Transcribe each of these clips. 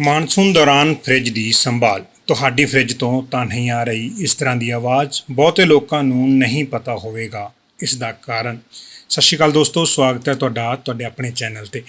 Monsoon ਦੌਰਾਨ fridge ਦੀ ਸੰਭਾਲ। ਤੁਹਾਡੀ ਫ੍ਰਿਜ ਤੋਂ ਤਾਂ ਨਹੀਂ ਆ ਰਹੀ ਇਸ ਤਰ੍ਹਾਂ ਦੀ ਆਵਾਜ਼, ਬਹੁਤੇ ਲੋਕਾਂ ਨੂੰ ਨਹੀਂ ਪਤਾ ਹੋਵੇਗਾ। ਇਸ ਦਾ ਕਾਰਨ ਸਤਿ ਸ਼੍ਰੀ ਅਕਾਲ ਦੋਸਤੋ, ਸਵਾਗਤ ਹੈ ਤੁਹਾਡਾ, ਤੁਹਾਡੇ ਆਪਣੇ ਚੈਨਲ ਤੇ।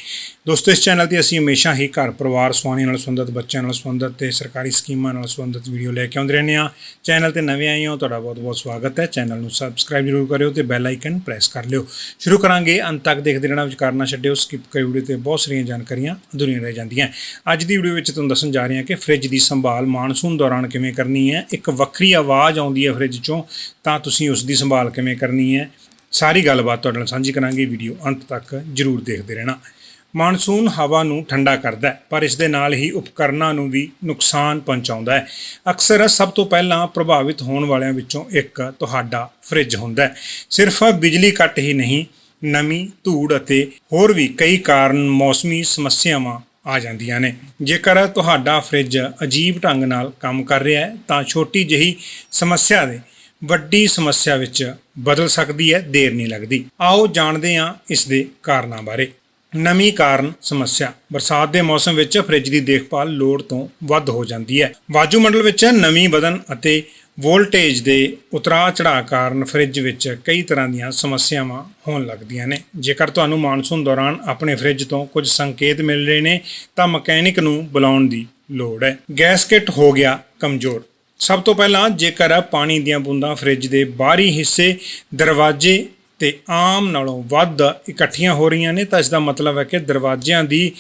ਦੋਸਤੋ, ਇਸ ਚੈਨਲ ਤੇ ਅਸੀਂ ਹਮੇਸ਼ਾ ਹੀ ਘਰ ਪਰਿਵਾਰ ਸਵਾਨੀ ਨਾਲ ਸੰਬੰਧਿਤ, ਬੱਚਿਆਂ ਨਾਲ ਸੰਬੰਧਿਤ ਤੇ ਸਰਕਾਰੀ ਸਕੀਮਾਂ ਨਾਲ ਸੰਬੰਧਿਤ ਵੀਡੀਓ ਲੈ ਕੇ ਆਉਂਦੇ ਰਹਿੰਦੇ ਹਾਂ। ਚੈਨਲ ਤੇ ਨਵੇਂ ਆਏ ਹੋ, ਤੁਹਾਡਾ ਬਹੁਤ-ਬਹੁਤ ਸਵਾਗਤ ਹੈ। ਚੈਨਲ ਨੂੰ ਸਬਸਕ੍ਰਾਈਬ ਜ਼ਰੂਰ ਕਰਿਓ ਤੇ ਬੈਲ ਆਈਕਨ ਪ੍ਰੈਸ ਕਰ ਲਿਓ। ਸ਼ੁਰੂ ਕਰਾਂਗੇ, ਅੰਤ ਤੱਕ ਦੇਖਦੇ ਰਹਿਣਾ ਵਿਚਾਰ ਨਾ ਛੱਡਿਓ ਸਕਿਪ ਕਰੀ ਵੀਡੀਓ ਤੇ ਬਹੁਤ ਸਾਰੀਆਂ ਜਾਣਕਾਰੀਆਂ ਅਧੂਰੀਆਂ ਰਹਿ ਜਾਂਦੀਆਂ ਅੱਜ ਦੀ ਵੀਡੀਓ ਵਿੱਚ ਤੁਹਾਨੂੰ ਦੱਸਣ ਜਾ ਰਹੇ ਹਾਂ ਕਿ ਫ੍ਰਿਜ ਦੀ ਸੰਭਾਲ ਮਾਨਸੂਨ ਦੌਰਾਨ ਕਿਵੇਂ ਕਰਨੀ ਹੈ। ਇੱਕ ਵੱਖਰੀ ਆਵਾਜ਼ ਆਉਂਦੀ ਹੈ ਫ੍ਰਿਜ ਚੋਂ, ਤਾਂ ਤੁਸੀਂ ਉਸ ਦੀ ਸੰਭਾਲ ਕਿਵੇਂ ਕਰਨੀ ਹੈ। ਸਾਰੀ ਗੱਲਬਾਤ ਤੁਹਾਡੇ ਨਾਲ ਸਾਂਝੀ ਕਰਾਂਗੇ, ਵੀਡੀਓ ਅੰਤ ਤੱਕ ਜਰੂਰ ਦੇਖਦੇ ਰਹਿਣਾ। ਮਾਨਸੂਨ ਹਵਾ ਨੂੰ ਠੰਡਾ ਕਰਦਾ ਹੈ, ਪਰ ਇਸ ਦੇ ਨਾਲ ਹੀ ਉਪਕਰਨਾਂ ਨੂੰ ਵੀ ਨੁਕਸਾਨ ਪਹੁੰਚਾਉਂਦਾ ਹੈ। ਅਕਸਰ ਸਭ ਤੋਂ ਪਹਿਲਾਂ ਪ੍ਰਭਾਵਿਤ ਹੋਣ ਵਾਲਿਆਂ ਵਿੱਚੋਂ ਇੱਕ ਤੁਹਾਡਾ ਫ੍ਰਿਜ ਹੁੰਦਾ ਹੈ। ਸਿਰਫ ਬਿਜਲੀ ਕੱਟ ਹੀ ਨਹੀਂ, ਨਮੀ, ਧੂੜ ਅਤੇ ਹੋਰ ਵੀ ਕਈ ਕਾਰਨ ਮੌਸਮੀ ਸਮੱਸਿਆਵਾਂ ਆ ਜਾਂਦੀਆਂ ਨੇ। ਜੇਕਰ ਤੁਹਾਡਾ ਫ੍ਰਿਜ ਅਜੀਬ ਢੰਗ ਨਾਲ ਕੰਮ ਕਰ ਰਿਹਾ ਹੈ, ਤਾਂ ਛੋਟੀ ਜਿਹੀ ਸਮੱਸਿਆ ਦੇ ਵੱਡੀ ਸਮੱਸਿਆ ਵਿੱਚ ਬਦਲ ਸਕਦੀ ਹੈ, ਦੇਰ ਨਹੀਂ ਲੱਗਦੀ। ਆਓ ਜਾਣਦੇ ਹਾਂ ਇਸ ਦੇ ਕਾਰਨਾਂ ਬਾਰੇ। ਨਮੀ ਕਾਰਨ ਸਮੱਸਿਆ, ਬਰਸਾਤ ਦੇ ਮੌਸਮ ਵਿੱਚ ਫ੍ਰਿਜ ਦੀ ਦੇਖਭਾਲ ਲੋੜ ਤੋਂ ਵੱਧ ਹੋ ਜਾਂਦੀ ਹੈ। ਵਾਯੂਮੰਡਲ ਵਿੱਚ ਨਮੀ ਵਧਣ ਅਤੇ ਵੋਲਟੇਜ ਦੇ ਉਤਰਾਅ ਚੜਾਅ ਕਾਰਨ ਫ੍ਰਿਜ ਵਿੱਚ ਕਈ ਤਰ੍ਹਾਂ ਦੀਆਂ ਸਮੱਸਿਆਵਾਂ ਹੋਣ ਲੱਗਦੀਆਂ ਨੇ। ਜੇਕਰ ਤੁਹਾਨੂੰ ਮਾਨਸੂਨ ਦੌਰਾਨ ਆਪਣੇ ਫ੍ਰਿਜ ਤੋਂ ਕੁਝ ਸੰਕੇਤ ਮਿਲ ਰਹੇ ਨੇ, ਤਾਂ ਮਕੈਨਿਕ ਨੂੰ ਬੁਲਾਉਣ ਦੀ ਲੋੜ ਹੈ। ਗੈਸਕਟ ਹੋ ਗਿਆ ਕਮਜ਼ੋਰ। ਸਭ ਤੋਂ ਪਹਿਲਾਂ ਜੇਕਰ ਪਾਣੀ ਦੀਆਂ ਬੂੰਦਾਂ ਫ੍ਰਿਜ ਦੇ ਬਾਹਰੀ ਹਿੱਸੇ, ਦਰਵਾਜ਼ੇ ਤੇ ਆਮ ਨਾਲੋਂ ਵੱਧ ਇਕੱਠੀਆਂ ਹੋ ਰਹੀਆਂ ਨੇ, ਤਾਂ ਇਸ ਦਾ ਮਤਲਬ ਹੈ ਕਿ ਦਰਵਾਜ਼ਿਆਂ ਦੀ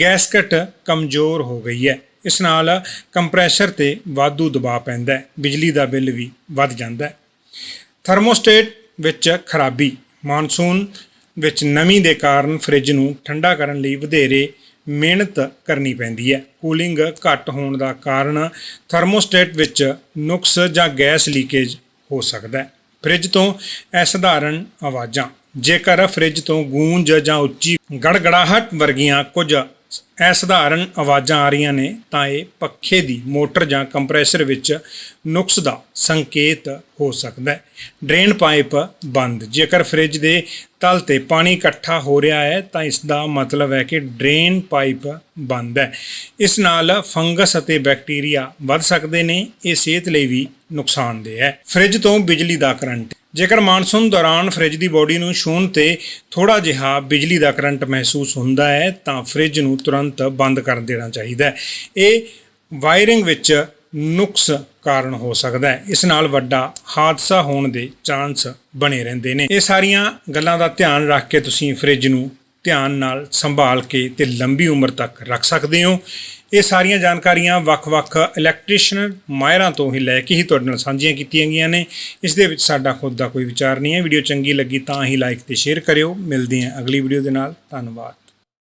ਗੈਸਕਟ ਕਮਜ਼ੋਰ ਹੋ ਗਈ ਹੈ। ਇਸ ਨਾਲ ਕੰਪਰੈਸ਼ਰ ਤੇ ਵਾਧੂ ਦਬਾਅ ਪੈਂਦਾ ਹੈ, ਬਿਜਲੀ ਦਾ ਬਿੱਲ ਵੀ ਵੱਧ ਜਾਂਦਾ ਹੈ। ਥਰਮੋਸਟੇਟ ਵਿੱਚ ਖਰਾਬੀ, ਮਾਨਸੂਨ ਵਿੱਚ ਨਮੀ ਦੇ ਕਾਰਨ ਫ੍ਰਿਜ ਨੂੰ ਠੰਡਾ ਕਰਨ ਲਈ ਵਧੇਰੇ ਮਿਹਨਤ ਕਰਨੀ ਪੈਂਦੀ ਹੈ। ਕੂਲਿੰਗ ਘੱਟ ਹੋਣ ਦਾ ਕਾਰਨ ਥਰਮੋਸਟੇਟ ਵਿੱਚ ਨੁਕਸ ਜਾਂ ਗੈਸ ਲੀਕੇਜ ਹੋ ਸਕਦਾ ਹੈ। ਫ੍ਰਿਜ ਤੋਂ ਅਸਧਾਰਨ ਆਵਾਜ਼ਾਂ। ਜੇਕਰ ਫ੍ਰਿਜ ਤੋਂ ਗੂੰਜ ਜਾਂ ਉੱਚੀ ਗੜਗੜਾਹਟ ਵਰਗੀਆਂ ਕੁਝ ਅਸਧਾਰਨ ਆਵਾਜ਼ਾਂ ਆ ਰਹੀਆਂ ਨੇ, ਤਾਂ ਇਹ ਪੱਖੇ ਦੀ ਮੋਟਰ ਜਾਂ ਕੰਪਰੈਸਰ ਵਿੱਚ ਨੁਕਸ ਦਾ ਸੰਕੇਤ ਹੋ ਸਕਦਾ ਹੈ। ਡਰੇਨ ਪਾਈਪ ਬੰਦ। ਜੇਕਰ ਫ੍ਰਿਜ ਦੇ ਤਲ ਤੇ ਪਾਣੀ ਇਕੱਠਾ ਹੋ ਰਿਹਾ ਹੈ, ਤਾਂ ਇਸ ਦਾ ਮਤਲਬ ਹੈ ਕਿ ਡਰੇਨ ਪਾਈਪ ਬੰਦ ਹੈ। ਇਸ ਨਾਲ ਫੰਗਸ ਅਤੇ ਬੈਕਟੀਰੀਆ ਵੱਧ ਸਕਦੇ ਨੇ, ਇਹ ਸਿਹਤ ਲਈ ਵੀ ਨੁਕਸਾਨਦੇਹ ਹੈ। ਫ੍ਰਿਜ ਤੋਂ ਬਿਜਲੀ ਦਾ ਕਰੰਟ। ਜੇਕਰ ਮਾਨਸੂਨ ਦੌਰਾਨ ਫ੍ਰਿਜ ਦੀ ਬੋਡੀ ਨੂੰ ਛੂਹਣ ਤੇ ਥੋੜਾ ਜਿਹਾ ਬਿਜਲੀ ਦਾ ਕਰੰਟ ਮਹਿਸੂਸ ਹੁੰਦਾ ਹੈ, ਤਾਂ ਫ੍ਰਿਜ ਨੂੰ ਤੁਰੰਤ ਬੰਦ ਕਰ ਦੇਣਾ ਚਾਹੀਦਾ ਹੈ। ਇਹ ਵਾਇਰਿੰਗ ਵਿੱਚ ਨੁਕਸ ਕਾਰਨ ਹੋ ਸਕਦਾ ਹੈ। ਇਸ ਨਾਲ ਵੱਡਾ ਹਾਦਸਾ ਹੋਣ ਦੇ ਚਾਂਸ ਬਣੇ ਰਹਿੰਦੇ ਨੇ। ਇਹ ਸਾਰੀਆਂ ਗੱਲਾਂ ਦਾ ਧਿਆਨ ਰੱਖ ਕੇ ਤੁਸੀਂ ਫ੍ਰਿਜ ਨੂੰ ਧਿਆਨ ਨਾਲ ਸੰਭਾਲ ਕੇ ਤੇ ਲੰਬੀ ਉਮਰ ਤੱਕ ਰੱਖ ਸਕਦੇ ਹੋ। ਇਹ ਸਾਰੀਆਂ ਜਾਣਕਾਰੀਆਂ ਵੱਖ-ਵੱਖ ਇਲੈਕਟ੍ਰੀਸ਼ੀਅਨ ਮਾਹਿਰਾਂ ਤੋਂ ਹੀ ਲੈ ਕੇ ਹੀ ਤੁਹਾਡੇ ਨਾਲ ਸਾਂਝੀਆਂ ਕੀਤੀਆਂ ਗਈਆਂ ਨੇ। ਇਸ ਦੇ ਵਿੱਚ ਸਾਡਾ ਖੁਦ ਦਾ ਕੋਈ ਵਿਚਾਰ ਨਹੀਂ ਹੈ। ਵੀਡੀਓ ਚੰਗੀ ਲੱਗੀ ਤਾਂ ਹੀ ਲਾਈਕ ਤੇ ਸ਼ੇਅਰ ਕਰਿਓ। ਮਿਲਦੇ ਹਾਂ ਅਗਲੀ ਵੀਡੀਓ ਦੇ ਨਾਲ। ਧੰਨਵਾਦ।